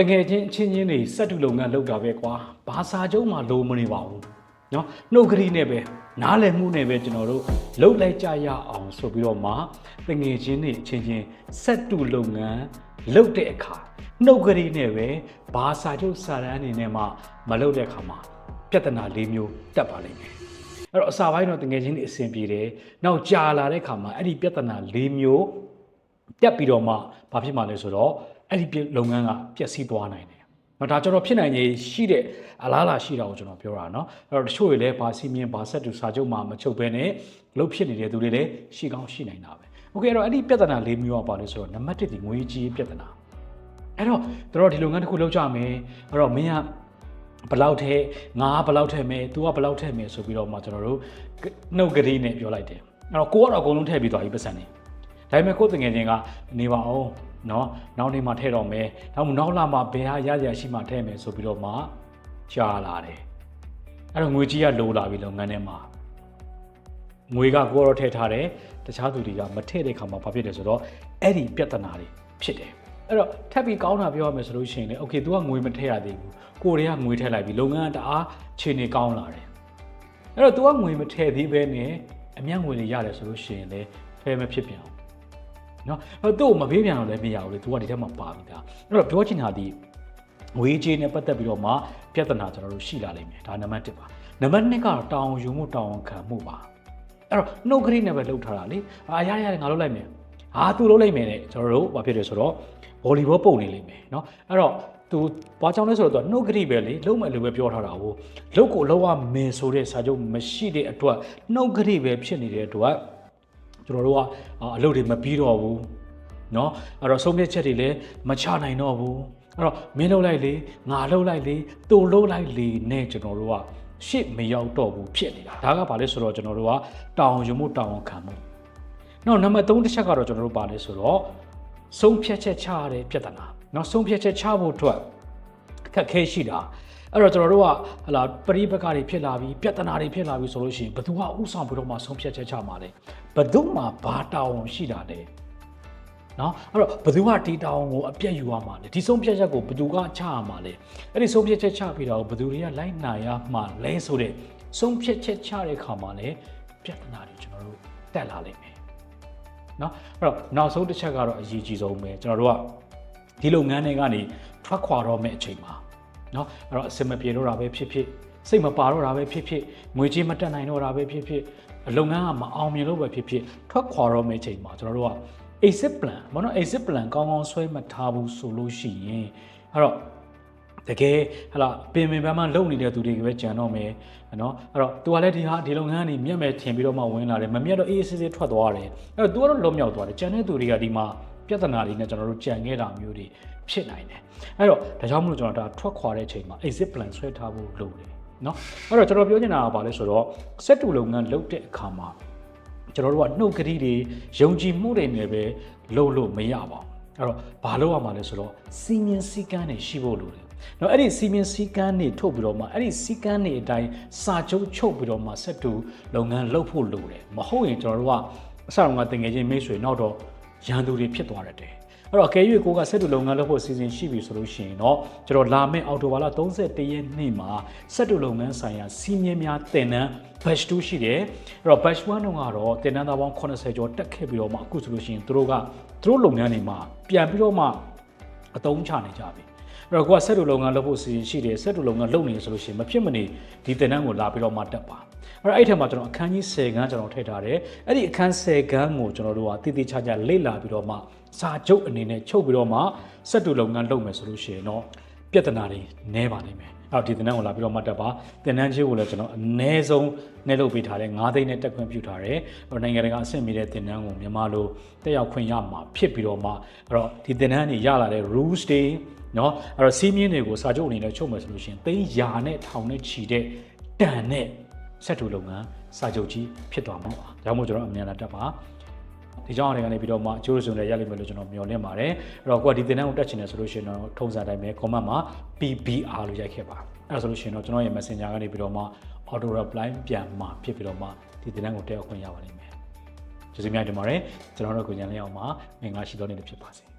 တကယ်ချင်းအချင်းချင်းတွေစက်တူလုပ်ငန်းလုပ်တာပဲကွာဘာစာချုပ်မှလိုမနေပါဘူးเนาะနှုတ်ကလေးနဲ့ပဲနားလည်မှုနဲ့ပဲကျွန်တော်တို့လှုပ်လိုက်ကြရအောင်ဆိုပြီးတော့မှတကယ်ချင်းတွေအချင်းချင်းစက်တူလုပ်ငန်းလုပ်တဲ့အခါနှုတ်ကလေးနဲ့ပဲဘာစာချုပ်စာတမ်းအနေနဲ့မှမလုပ်တဲ့အခါမှာပြဿနာ၄မျိုးတက်ပါလိမ့်မယ်အဲ့တော့အစာပိုင်းတော့တကယ်ချင်းတွေအဆင်ပြေတယ်နောက်ကြာလာတဲ့အခါမှာအဲ့ဒီပြဿနာ၄မျိုး ပြတ်ပြီးတော့မှဘာဖြစ်မှလဲဆိုတော့အဲ့ဒီလုပ်ငန်းကပျက်စီးသွားနိုင်တယ်။နော်ဒါကျွန်တော်ဖြစ်နိုင်ရေးရှိတဲ့အလားအလာရှိတာကိုကျွန်တော်ပြောတာနော်။အဲ့တော့တချို့တွေလည်းဘာစီမင်းဘာဆက်တူစာချုပ်မှမချုပ်ဘဲနဲ့လုတ်ဖြစ်နေတဲ့သူတွေလည်းရှိကောင်းရှိနိုင်တာပဲ။ Okay အဲ့တော့အဲ့ဒီပြဿနာ၄မျိုးကပါလို့ဆိုတော့နံပါတ်၁ဒီငွေကြီးပြဿနာ။အဲ့တော့တို့ဒီလုပ်ငန်းတစ်ခုလုပ်ကြမယ်။အဲ့တော့မင်းကဘလောက်ထဲငါဘလောက်ထဲမယ်။ तू ကဘလောက်ထဲမယ်ဆိုပြီးတော့မှကျွန်တော်တို့နှုတ်ကလေးနဲ့ပြောလိုက်တယ်။အဲ့တော့ကိုကတော့အကုန်လုံးထည့်ပြီးသွားပြီပတ်စံနေ။ ဒါပေမဲ့ကိုယ်တကယ်ချင်းကနေပါအောင်နော်နောက်နေ့မှထည့်တော့မယ်နောက်နောက်လာမှဘယ်ဟာရရရှိမှထည့်မယ်ဆိုပြီးတော့မှကြာလာတယ်အဲ့တော့ငွေကြီးကလိုလာပြီလုပ်ငန်းထဲမှာငွေကကိုရောထည့်ထားတယ်တခြားသူတွေကမထည့်တဲ့ခါမှာဘာဖြစ်လဲဆိုတော့အဲ့ဒီပြဿနာတွေဖြစ်တယ်အဲ့တော့ထပ်ပြီးကောင်းတာပြောရမယ်ဆိုလို့ရှိရင်လေ okay तू ကငွေမထည့်ရသေးဘူးကိုတွေကငွေထည့်လိုက်ပြီလုပ်ငန်းကတအားခြေနေကောင်းလာတယ်အဲ့တော့ तू ကငွေမထည့်သေးဘဲနဲ့အမြတ်ငွေတွေရတယ်ဆိုလို့ရှိရင်လေဖယ်မဖြစ်ပြန်ဘူး နော်အဲ့တော့သူ့ကိုမပေးပြန်တော့လည်းမရဘူးလေသူကဒီထဲမှာပါပြီဒါအဲ့တော့ပြောချင်တာဒီငွေကြေးနဲ့ပတ်သက်ပြီးတော့မှပြဿနာကျွန်တော်တို့ရှိလာလိမ့်မယ်ဒါနံပါတ်1ပါနံပါတ်2ကတော့တောင်းယူမှုတောင်းခံမှုပါအဲ့တော့နှုတ်ကလေးနဲ့ပဲလှုပ်ထားတာလေအာရရငါလှုပ်လိုက်မယ်ဟာသူလှုပ်လိုက်မယ်တဲ့ကျွန်တော်တို့ဘာဖြစ်လဲဆိုတော့ဗောလီဘောပုံနေလိမ့်မယ်နော်အဲ့တော့သူဘာကြောင့်လဲဆိုတော့သူနှုတ်ကလေးပဲလေလုံးမယ်လို့ပဲပြောထားတာဟုတ်လုတ်ကိုလောက်ရမယ်ဆိုတဲ့စာချုပ်မရှိတဲ့အတွက်နှုတ်ကလေးပဲဖြစ်နေတဲ့အတွက် ကျွန်တော်တို့ကအလုပ်တွေမပြီးတော့ဘူးเนาะအဲ့တော့ဆုံးဖြတ်ချက်တွေလည်းမချနိုင်တော့ဘူးအဲ့တော့မင်းလှုပ်လိုက်လေငါလှုပ်လိုက်လေသူလှုပ်လိုက်လေနဲ့ကျွန်တော်တို့ကရှေ့မရောက်တော့ဘူးဖြစ်နေတာဒါကဘာလဲဆိုတော့ကျွန်တော်တို့ကတောင်းယူမှုတောင်းခံမှုနောက်နံပါတ်3တစ်ချက်ကတော့ကျွန်တော်တို့ပါလဲဆိုတော့ဆုံးဖြတ်ချက်ချရတဲ့ပြဿနာเนาะဆုံးဖြတ်ချက်ချဖို့အတွက်အခက်ခဲရှိတာ အဲ့တော့ကျွန်တော်တို့ကဟလာပရိပက္ခတွေဖြစ်လာပြီးပြဿနာတွေဖြစ်လာပြီးဆိုလို့ရှိရင်ဘယ်သူကဥဆောင်ပြီးတော့မှဆုံးဖြတ်ချက်ချမှာလဲဘယ်သူမှဘာတာဝန်ရှိတာလဲနော်အဲ့တော့ဘယ်သူကဒီတာဝန်ကိုအပြတ်ယူရမှာလဲဒီဆုံးဖြတ်ချက်ကိုဘယ်သူကချရမှာလဲအဲ့ဒီဆုံးဖြတ်ချက်ချပြီးတော့ဘယ်သူတွေကလိုက်နိုင်ရမှာလဲဆိုတဲ့ဆုံးဖြတ်ချက်ချတဲ့ခါမှာလဲပြဿနာတွေကျွန်တော်တို့တက်လာလိမ့်မယ်နော်အဲ့တော့နောက်ဆုံးတစ်ချက်ကတော့အရေးကြီးဆုံးပဲကျွန်တော်တို့ကဒီလုပ်ငန်းတွေကနေထွက်ခွာတော့မယ့်အချိန်မှာ နော်အဲ့တော့အဆင်မပြေတော့တာပဲဖြစ်ဖြစ်စိတ်မပါတော့တာပဲဖြစ်ဖြစ်ငွေကြေးမတက်နိုင်တော့တာပဲဖြစ်ဖြစ်လုပ်ငန်းကမအောင်မြင်လို့ပဲဖြစ်ဖြစ်ထွက်ခွာတော့မယ့်ချိန်မှာကျွန်တော်တို့က exit plan ဘောနော် exit plan ကောင်းကောင်းဆွဲမထားဘူးဆိုလို့ရှိရင်အဲ့တော့တကယ်ဟလာပင်ပင်ပန်းပန်းလုံနေတဲ့သူတွေကပဲကြံတော့မယ်နော်အဲ့တော့ तू ကလည်းဒီဟာဒီလုပ်ငန်းကနေမြတ်မယ်ထင်ပြီးတော့မှဝင်လာတယ်မမြတ်တော့အေးအေးဆေးဆေးထွက်သွားတယ်အဲ့တော့ तू ကတော့လွတ်မြောက်သွားတယ်ကြံတဲ့သူတွေကဒီမှာ ပြဿနာတွေနဲ့ကျွန်တော်တို့ကြံခဲ့တာမျိုးတွေဖြစ်နိုင်တယ်အဲ့တော့ဒါကြောင့်မလို့ကျွန်တော်ဒါထွက်ခွာတဲ့ချိန်မှာ exit plan ဆွဲထားဖို့လိုတယ်နော်အဲ့တော့ကျွန်တော်ပြောချင်တာကဘာလဲဆိုတော့စက်တူလုပ်ငန်းလုပ်တဲ့အခါမှာကျွန်တော်တို့ကနှုတ်ကတိတွေယုံကြည်မှုတွေနဲ့ပဲလုပ်လို့မရပါဘူးအဲ့တော့ဘာလုပ်ရမှာလဲဆိုတော့စီမင်းစည်းကမ်းတွေရှိဖို့လိုတယ်နော်အဲ့ဒီစီမင်းစည်းကမ်းတွေထုတ်ပြီးတော့မှအဲ့ဒီစည်းကမ်းတွေအတိုင်းစာချုပ်ချုပ်ပြီးတော့မှစက်တူလုပ်ငန်းလုပ်ဖို့လိုတယ်မဟုတ်ရင်ကျွန်တော်တို့ကအစတော့ကတင်ငယ်ချင်းမိတ်ဆွေနောက်တော့ ရန်သူတွေဖြစ်သွားတတ်တယ်အဲ့တော့အကယ်၍ကိုကစက်တူလုပ်ငန်းလုပ်ဖို့စီစဉ်ရှိပြီဆိုလို့ရှိရင်တော့ကျွန်တော်လာမယ့်အော်တိုဘာလ31ရက်နေ့မှာစက်တူလုပ်ငန်းဆိုင်ရာစီမင်းများတင်နန်း batch 2ရှိတယ်အဲ့တော့ batch 1တုန်းကတော့တင်နန်းသားပေါင်း80ကျော်တက်ခဲ့ပြီးတော့မှအခုဆိုလို့ရှိရင်သူတို့ကသူတို့လုပ်ငန်းတွေမှာပြန်ပြီးတော့မှအသုံးချနေကြပြီ အဲ့တော့ကိုကစက်တူလုပ်ငန်းလုပ်ဖို့စီစဉ်ရှိတယ်စက်တူလုပ်ငန်းလုပ်နေဆိုလို့ရှိရင်မဖြစ်မနေဒီတင်နန်းကိုလာပြီးတော့မှတက်ပါအဲ့တော့အဲ့ထက်မှာကျွန်တော်အခန်းကြီး10ခန်းကျွန်တော်ထည့်ထားတယ်အဲ့ဒီအခန်း10ခန်းကိုကျွန်တော်တို့ကတည်တည်ချာချာလေ့လာပြီးတော့မှစာချုပ်အနေနဲ့ချုပ်ပြီးတော့မှစက်တူလုပ်ငန်းလုပ်မယ်ဆိုလို့ရှိရင်တော့ပြဿနာတွေနည်းပါလိမ့်မယ် အော်ဒီတင်နန်းကိုလာပြီးတော့မှတက်ပါတင်နန်းချင်းကိုလည်းကျွန်တော်အနည်းဆုံးနဲ့လုပ်ပေးထားတယ်9သိန်းနဲ့တက်ခွင့်ပြုထားတယ်အဲ့တော့နိုင်ငံတကာအဆင့်မီတဲ့တင်နန်းကိုမြန်မာလိုတက်ရောက်ခွင့်ရမှာဖြစ်ပြီးတော့မှအဲ့တော့ဒီတင်နန်းတွေရလာတဲ့ rules တွေနော်အဲ့တော့စီးမြင်းတွေကိုစာချုပ်အနေနဲ့ချုပ်မယ်ဆိုလို့ရှိရင်သိန်းရာနဲ့ထောင်နဲ့ချီတဲ့တန်နဲ့ဆက်တူလုပ်ငန်းစာချုပ်ကြီးဖြစ်သွားမှာပါဒါကြောင့်မို့ကျွန်တော်အမြန်လာတက်ပါ ဒီကြောင့်အနေနဲ့ပြီးတော့မှအကျိုးစုံနဲ့ရလိမ့်မယ်လို့ကျွန်တော်မျှော်လင့်ပါတယ်အဲ့တော့ကိုကဒီတင်တန်းကိုတက်ချင်တယ်ဆိုလို့ရှိရင်တော့ထုံးစံတိုင်းပဲ comment မှာ PBR လို့ရိုက်ခဲ့ပါအဲ့ဒါဆိုလို့ရှိရင်တော့ကျွန်တော်ရဲ့ messenger ကနေပြီးတော့မှ auto reply ပြန်မှာဖြစ်ပြီးတော့မှဒီတင်တန်းကိုတက်ရောက်ခွင့်ရပါလိမ့်မယ်ကျေးဇူးများတင်ပါတယ်ကျွန်တော်တို့ကိုညံလေးအောင်မှာမင်္ဂလာရှိသောနေ့တစ်ဖြစ်ပါစေ